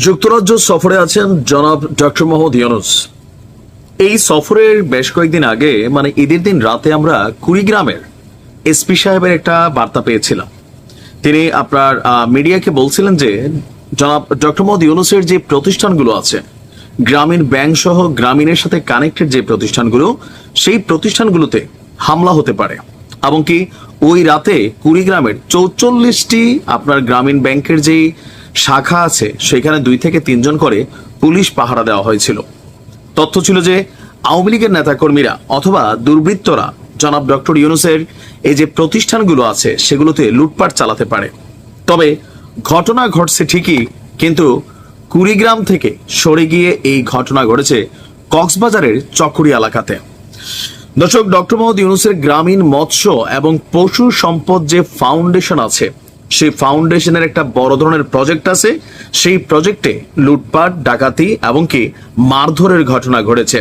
যুক্তরাজ্য সফরে আছেন জনাব ডক্টর মোহাম্মদ ইউনুস। এই সফরের বেশ কয়েকদিন আগে মানে ঈদের দিন রাতে আমরা কুড়িগ্রামের এসপি সাহেবের একটা বার্তা পেয়েছিলাম। তিনি আপনার মিডিয়াকে বলছিলেন যে, জনাব ডক্টর মোহাম্মদ ইউনুসের যে প্রতিষ্ঠানগুলো আছে, গ্রামীণ ব্যাংক সহ গ্রামীণের সাথে কানেক্টেড যে প্রতিষ্ঠানগুলো, সেই প্রতিষ্ঠানগুলোতে হামলা হতে পারে। এবং কি ওই রাতে কুড়িগ্রামের চৌচল্লিশটি আপনার গ্রামীণ ব্যাংকের যেই শাখা আছে, সেখানে দুই থেকে তিনজন করে পুলিশ পাহারা দেওয়া হয়েছিল। তথ্য ছিল যে, আওয়ামী লীগের নেতাকর্মীরা অথবা দুর্বৃত্তরা, জনাব ডক্টর ইউনুসের এই যে প্রতিষ্ঠানগুলো আছে, সেগুলোতে লুটপাট চালাতে পারে। তবে ঘটনা ঘটছে ঠিকই, কিন্তু কুড়িগ্রাম থেকে সরে গিয়ে এই ঘটনা ঘটেছে কক্সবাজারের চকরি এলাকাতে। দর্শক, ডক্টর মোহাম্মদ ইউনুসের গ্রামীণ মৎস্য এবং পশু সম্পদ যে ফাউন্ডেশন আছে সেই ফাউন্ডেশনের একটা বড় ধরনের প্রজেক্ট আছে। সেই প্রজেক্টে লুটপাট, ডাকাতি এবং কি মারধরের ঘটনা ঘটেছে।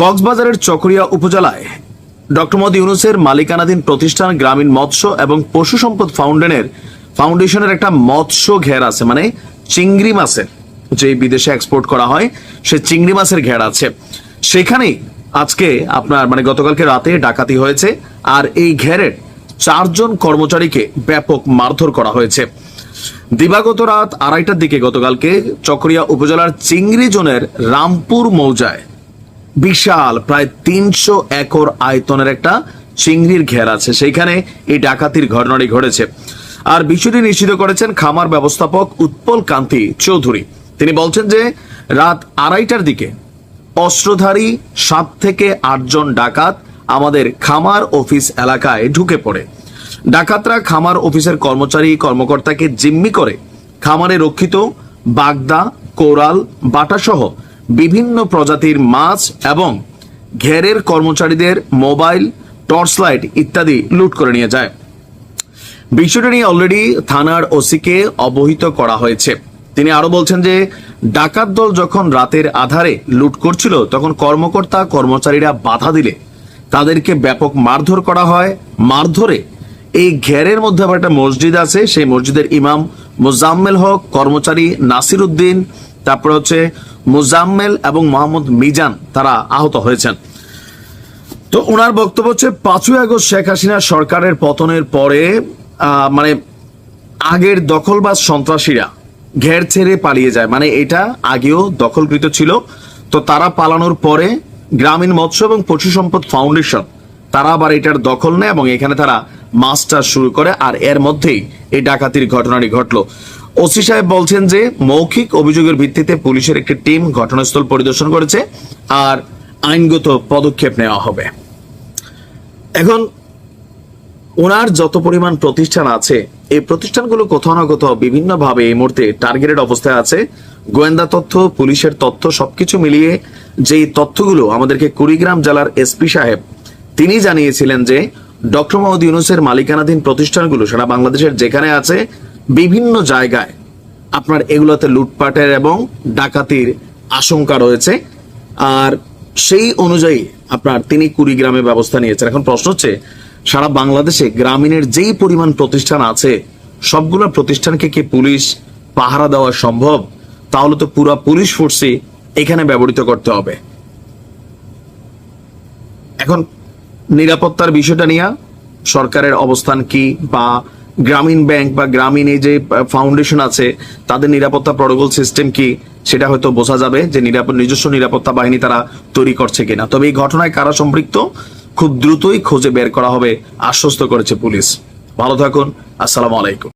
কক্সবাজারের চকরিয়া উপজেলায় ডক্টর মোহাম্মদ ইউনুসের মালিকানাধীন প্রতিষ্ঠান গ্রামীণ মৎস্য এবং পশু সম্পদ ফাউন্ডেনের, ফাউন্ডেশনের একটা মৎস্য ঘের আছে মানে চিংড়ি মাছের যে বিদেশে এক্সপোর্ট করা হয়, সে চিংড়ি মাছের ঘের আছে। সেখানেই আজকে আপনার মানে গতকালকে রাতে ডাকাতি হয়েছে, আর এই ঘেরের চারজন কর্মচারীকে ব্যাপক মারধর করা হয়েছে। দিবাগত রাত আড়াইটার দিকে গতকালকে চকরিয়া উপজেলার চিংড়ি জোনের রামপুর মৌজায় বিশাল, প্রায় তিনশো একর আয়তনের একটা চিংড়ির ঘের আছে। সেইখানে এই ডাকাতির ঘটনাটি ঘটেছে। আর বিষয়টি নিশ্চিত করেছেন খামার ব্যবস্থাপক উৎপল কান্তি চৌধুরী। তিনি বলছেন যে, রাত আড়াইটার দিকে অস্ত্রধারী সাত থেকে আটজন ডাকাত আমাদের খামার অফিস এলাকায় ঢুকে পড়ে। ডাকাতরা খামার অফিসের কর্মচারী, কর্মকর্তাকে জিম্মি করে খামারে রক্ষিত বাগদা, কোরাল, বাটাসহ বিভিন্ন প্রজাতির মাছ এবং ঘেরের কর্মচারীদের মোবাইল টর্চ লাইট ইত্যাদি লুট করে নিয়ে যায়। বিষয়টা নিয়ে অলরেডি থানার ওসিকে অবহিত করা হয়েছে। তিনি আরও বলছেন যে, ডাকাত দল যখন রাতের আধারে লুট করছিল, তখন কর্মকর্তা, কর্মচারীরা বাধা দিলে তাদেরকে ব্যাপক মারধর করা হয়। মারধরে এই ঘেরের মধ্যে আবার একটা মসজিদ আছে, সেই মসজিদের ইমাম মুজাম্মেল হক, কর্মচারী নাসির উদ্দিন, তারপরে হচ্ছে মুজাম্মেল এবং মোহাম্মদ মিজান, তারা আহত হয়েছেন। তো ওনার বক্তব্য হচ্ছে, পাঁচই আগস্ট শেখ হাসিনা সরকারের পতনের পরে মানে আগের দখলবাজ সন্ত্রাসীরা ঘের ছেড়ে পালিয়ে যায়। মানে এটা আগেও দখলকৃত ছিল। তো তারা পালানোর পরে গ্রামীণ মৎস্য এবং পশু সম্পদ ফাউন্ডেশন। তারা আবার এটার দখল নেয় এবং এখানে তারা মাছ শুরু করে আর এর মধ্যেই এই ডাকাতির ঘটনাটি ঘটলো। ওসি সাহেব বলছেন যে, মৌখিক অভিযোগের ভিত্তিতে পুলিশের একটি টিম ঘটনাস্থল পরিদর্শন করেছে আর আইনগত পদক্ষেপ নেওয়া হবে। এখন ওনার যত পরিমাণ প্রতিষ্ঠান আছে, এই প্রতিষ্ঠানগুলো কোথাও না কোথাও বিভিন্ন ভাবে এই মুহূর্তে টার্গেটেড অবস্থায় আছে। গোয়েন্দা তথ্য, পুলিশের তথ্য সবকিছু মিলিয়ে যেই তথ্যগুলো আমাদেরকে কুড়িগ্রাম জেলার এসপি সাহেব, তিনি জানিয়েছিলেন যে, ডক্টর মোহাম্মদ ইউনুসের মালিকানাধীন প্রতিষ্ঠানগুলো সারা বাংলাদেশের যেখানে আছে, বিভিন্ন জায়গায় আপনার এগুলোতে লুটপাটের এবং ডাকাতির আশঙ্কা রয়েছে। আর সেই অনুযায়ী আপনার তিনি কুড়িগ্রামে ব্যবস্থা নিয়েছেন। এখন প্রশ্ন হচ্ছে সারা বাংলাদেশে গ্রামীণের যেই পরিমাণ প্রতিষ্ঠান আছে, সবগুলো প্রতিষ্ঠানকে কি পুলিশ পাহারা দেওয়া সম্ভব? তাহলে তো পুরো পুলিশ ফোর্সই এখানে ব্যবহৃত করতে হবে। এখন নিরাপত্তার বিষয়টা নিয়ে সরকারের অবস্থান কি বা গ্রামীণ ব্যাংক বা গ্রামীণ এই যে ফাউন্ডেশন আছে, তাদের নিরাপত্তা প্রটোকল সিস্টেম কি সেটা হয়তো বোঝা যাবে যে নিজস্ব নিরাপত্তা বাহিনী তারা তৈরি করছে কিনা। তবে এই ঘটনায় কারা সম্পৃক্ত? খুব দ্রুতই খুঁজে বের করা হবে আশ্বস্ত করেছে পুলিশ। ভালো থাকুন আসসালামু আলাইকুম।